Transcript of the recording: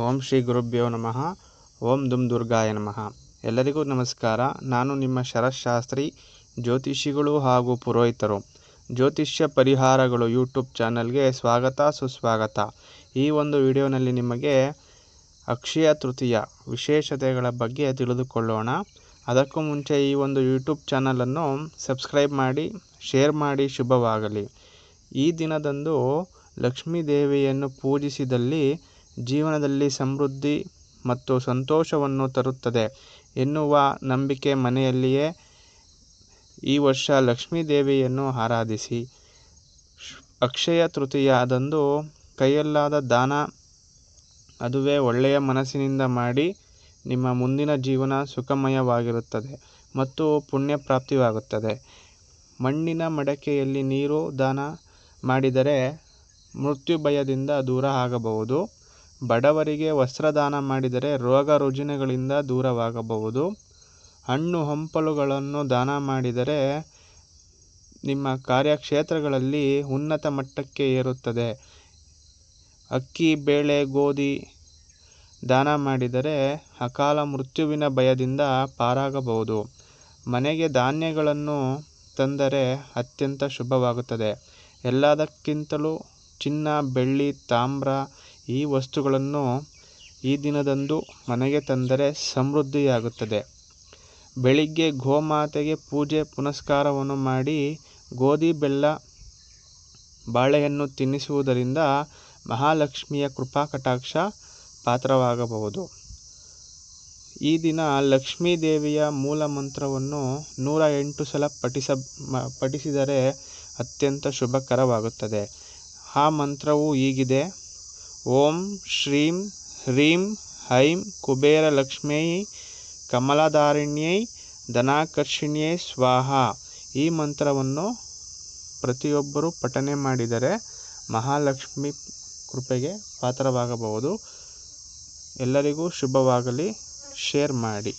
ಓಂ ಶ್ರೀ ಗುರುಭ್ಯೋ ನಮಃ. ಓಂ ದುಮ್ ದುರ್ಗಾಯ ನಮಃ. ಎಲ್ಲರಿಗೂ ನಮಸ್ಕಾರ. ನಾನು ನಿಮ್ಮ ಶರಶಾಸ್ತ್ರಿ ಜ್ಯೋತಿಷಿಗಳು ಹಾಗೂ ಪುರೋಹಿತರು. ಜ್ಯೋತಿಷ್ಯ ಪರಿಹಾರಗಳು ಯೂಟ್ಯೂಬ್ ಚಾನಲ್ಗೆ ಸ್ವಾಗತ, ಸುಸ್ವಾಗತ. ಈ ಒಂದು ವಿಡಿಯೋನಲ್ಲಿ ನಿಮಗೆ ಅಕ್ಷಯ ತೃತೀಯ ವಿಶೇಷತೆಗಳ ಬಗ್ಗೆ ತಿಳಿದುಕೊಳ್ಳೋಣ. ಅದಕ್ಕೂ ಮುಂಚೆ ಈ ಒಂದು ಯೂಟ್ಯೂಬ್ ಚಾನಲನ್ನು ಸಬ್ಸ್ಕ್ರೈಬ್ ಮಾಡಿ, ಶೇರ್ ಮಾಡಿ ಶುಭವಾಗಲಿ. ಈ ದಿನದಂದು ಲಕ್ಷ್ಮೀ ದೇವಿಯನ್ನು ಪೂಜಿಸಿದಲ್ಲಿ ಜೀವನದಲ್ಲಿ ಸಮೃದ್ಧಿ ಮತ್ತು ಸಂತೋಷವನ್ನು ತರುತ್ತದೆ ಎನ್ನುವ ನಂಬಿಕೆ ಮನೆಯಲ್ಲಿಯೇ ಈ ವರ್ಷ ಲಕ್ಷ್ಮೀ ದೇವಿಯನ್ನು ಆರಾಧಿಸಿ. ಅಕ್ಷಯ ತೃತೀಯದಂದು ಕೈಯಲ್ಲಾದ ದಾನ ಅದುವೇ ಒಳ್ಳೆಯ ಮನಸ್ಸಿನಿಂದ ಮಾಡಿ ನಿಮ್ಮ ಮುಂದಿನ ಜೀವನ ಸುಖಮಯವಾಗಿರುತ್ತದೆ ಮತ್ತು ಪುಣ್ಯ ಪ್ರಾಪ್ತಿಯಾಗುತ್ತದೆ ಮಣ್ಣಿನ ಮಡಕೆಯಲ್ಲಿ ನೀರು ದಾನ ಮಾಡಿದರೆ ಮೃತ್ಯು ಭಯದಿಂದ ದೂರ ಆಗಬಹುದು. ಬಡವರಿಗೆ ವಸ್ತ್ರದಾನ ಮಾಡಿದರೆ ರೋಗ ರುಜಿನಗಳಿಂದ ದೂರವಾಗಬಹುದು. ಹಣ್ಣು ಹಂಪಲುಗಳನ್ನು ದಾನ ಮಾಡಿದರೆ ನಿಮ್ಮ ಕಾರ್ಯಕ್ಷೇತ್ರಗಳಲ್ಲಿ ಉನ್ನತ ಮಟ್ಟಕ್ಕೆ ಏರುತ್ತದೆ. ಅಕ್ಕಿ, ಬೇಳೆ, ಗೋಧಿ ದಾನ ಮಾಡಿದರೆ ಅಕಾಲ ಮೃತ್ಯುವಿನ ಭಯದಿಂದ ಪಾರಾಗಬಹುದು. ಮನೆಗೆ ಧಾನ್ಯಗಳನ್ನು ತಂದರೆ ಅತ್ಯಂತ ಶುಭವಾಗುತ್ತದೆ. ಎಲ್ಲದಕ್ಕಿಂತಲೂ ಚಿನ್ನ, ಬೆಳ್ಳಿ, ತಾಮ್ರ ಈ ವಸ್ತುಗಳನ್ನು ಈ ದಿನದಂದು ಮನೆಗೆ ತಂದರೆ ಸಮೃದ್ಧಿಯಾಗುತ್ತದೆ. ಬೆಳಿಗ್ಗೆ ಗೋಮಾತೆಗೆ ಪೂಜೆ ಪುನಸ್ಕಾರವನ್ನು ಮಾಡಿ ಗೋಧಿ, ಬೆಲ್ಲ, ಬಾಳೆಹಣ್ಣು ತಿನ್ನಿಸುವುದರಿಂದ ಮಹಾಲಕ್ಷ್ಮಿಯ ಕೃಪಾ ಕಟಾಕ್ಷ ಪಾತ್ರವಾಗಬಹುದು. ಈ ದಿನ ಲಕ್ಷ್ಮೀ ದೇವಿಯ ಮೂಲ ಮಂತ್ರವನ್ನು ನೂರ ಎಂಟು ಸಲ ಪಠಿಸ ಪಠಿಸಿದರೆ ಅತ್ಯಂತ ಶುಭಕರವಾಗುತ್ತದೆ. ಆ ಮಂತ್ರವು ಹೀಗಿದೆ. ಓಂ ಶ್ರೀಂ ಹ್ರೀಂ ಹೈಂ ಕುಬೇರ ಲಕ್ಷ್ಮ್ಯೈ ಕಮಲಧಾರಿಣ್ಯೈ ಧನಾಕರ್ಷಿಣ್ಯೈ ಸ್ವಾಹ. ಈ ಮಂತ್ರವನ್ನು ಪ್ರತಿಯೊಬ್ಬರೂ ಪಠನೆ ಮಾಡಿದರೆ ಮಹಾಲಕ್ಷ್ಮಿ ಕೃಪೆಗೆ ಪಾತ್ರವಾಗಬಹುದು. ಎಲ್ಲರಿಗೂ ಶುಭವಾಗಲಿ. ಶೇರ್ ಮಾಡಿ.